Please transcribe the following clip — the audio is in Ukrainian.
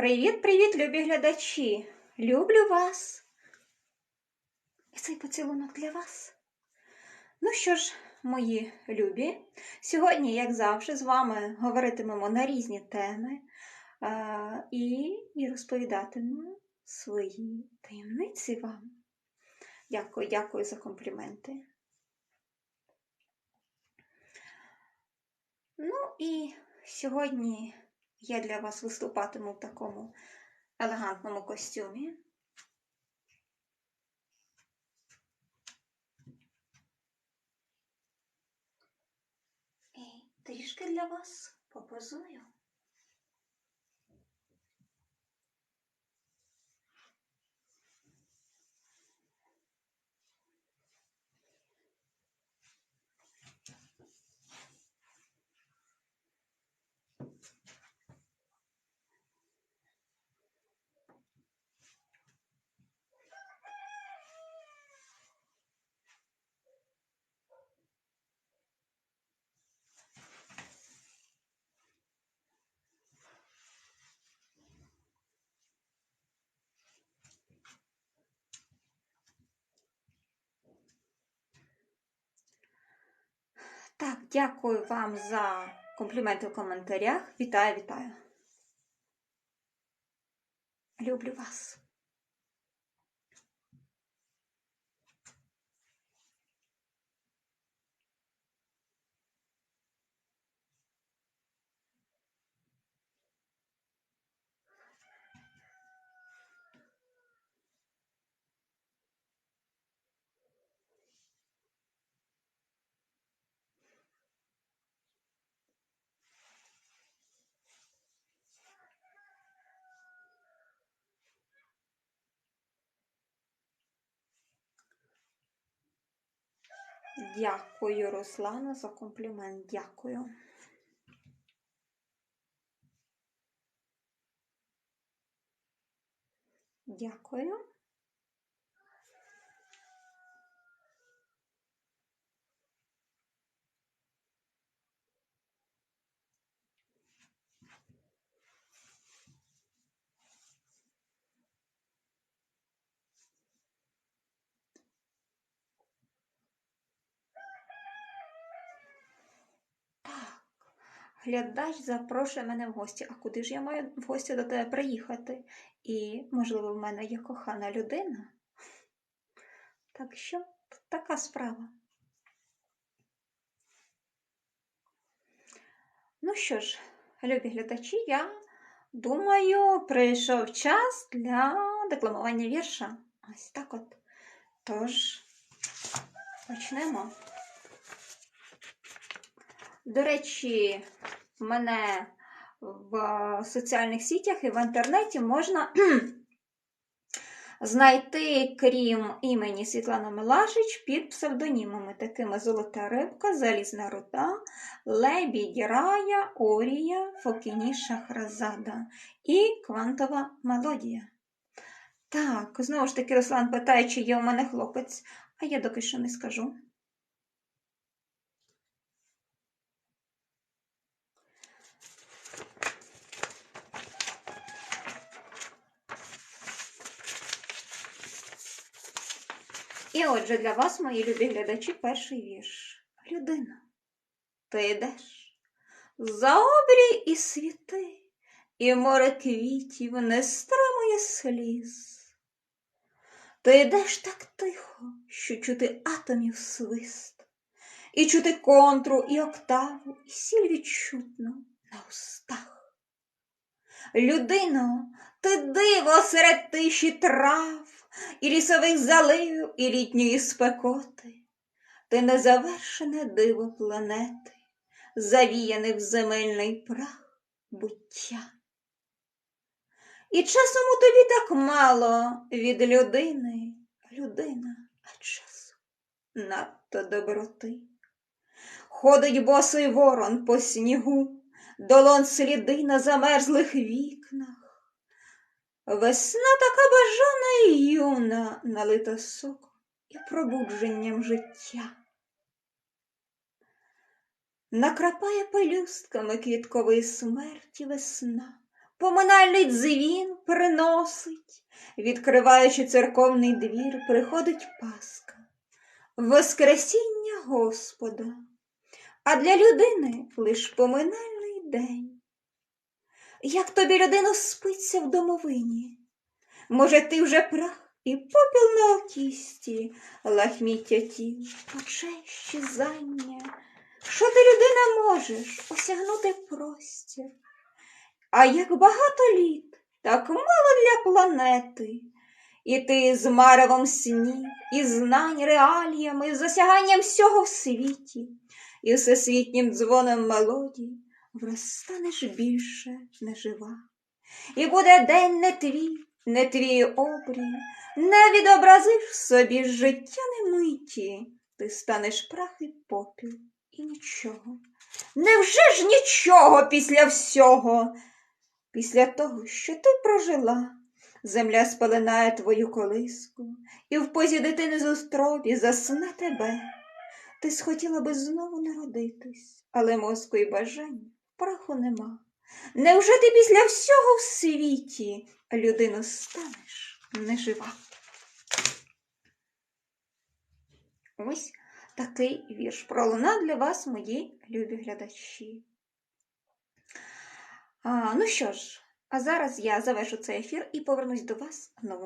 Привіт-привіт, любі глядачі! Люблю вас! І цей поцілунок для вас. Ну що ж, мої любі, сьогодні, як завжди, з вами говоритимемо на різні теми і, і розповідатимемо свої таємниці вам. Дякую, дякую за компліменти. Ну і сьогодні я для вас виступатиму в такому елегантному костюмі. І трішки для вас попозую. Так, дякую вам за компліменти в коментарях. Вітаю, вітаю. Люблю вас. Дякую, Руслана, за комплімент. Дякую. Дякую. Глядач запрошує мене в гості. А куди ж я маю в гості до тебе приїхати? І, можливо, в мене є кохана людина. Так що така справа. Ну що ж, любі глядачі, я думаю, прийшов час для декламування вірша. Ось так от. Тож, почнемо. До речі, мене в соціальних сітях і в інтернеті можна знайти, крім імені Світлана Милашич, під псевдонімами, такими Золота рибка, Залізна рута, Лебідь Рая, Орія, Фокіні Шахразада і Квантова мелодія. Так, знову ж таки, Руслан питає, чи є у мене хлопець, а я доки що не скажу. І отже, для вас, мої любі глядачі, перший вірш. Людина, ти йдеш за обрій і світи, і море квітів не стримує сліз. Ти йдеш так тихо, що чути атомів свист, і чути контру і октаву, і сіль відчутно на устах. Людино, ти диво серед тиші трав, і лісових заливів, і літньої спекоти, ти незавершене диво планети, завіяне в земельний прах буття. І часом у тобі так мало від людини, людина, а часу надто доброти. Ходить босий ворон по снігу, долон сліди на замерзлих вікнах. Весна така бажана і юна, налита соком і пробудженням життя. Накрапає пелюстками квіткової смерті весна, поминальний дзвін приносить, відкриваючи церковний двір, приходить Пасха, Воскресіння Господа, а для людини лиш поминальний день. Як тобі людино спиться в домовині? Може, ти вже прах і попіл на окісті, лахміття тіл, очей щезання. Що ти, людина, можеш осягнути простір? А як багато літ, так мало для планети. І ти з маревом снів, і знань реаліями, з осяганням всього в світі, і всесвітнім дзвоном мелодій вростанеш більше нежива. І буде день не твій, не твій обрій, не відобразиш собі життя немиті, ти станеш прах і попіл, і нічого. Невже ж нічого після всього? Після того, що ти прожила, земля спеленає твою колиску, і в позі дитини з устробі засне тебе. Ти схотіла би знову народитись, але мозку і бажань праху нема. Невже ти після всього в світі людину станеш нежива? Ось такий вірш пролуна для вас, мої любі глядачі. А, ну що ж, а зараз я завершу цей ефір і повернусь до вас новим.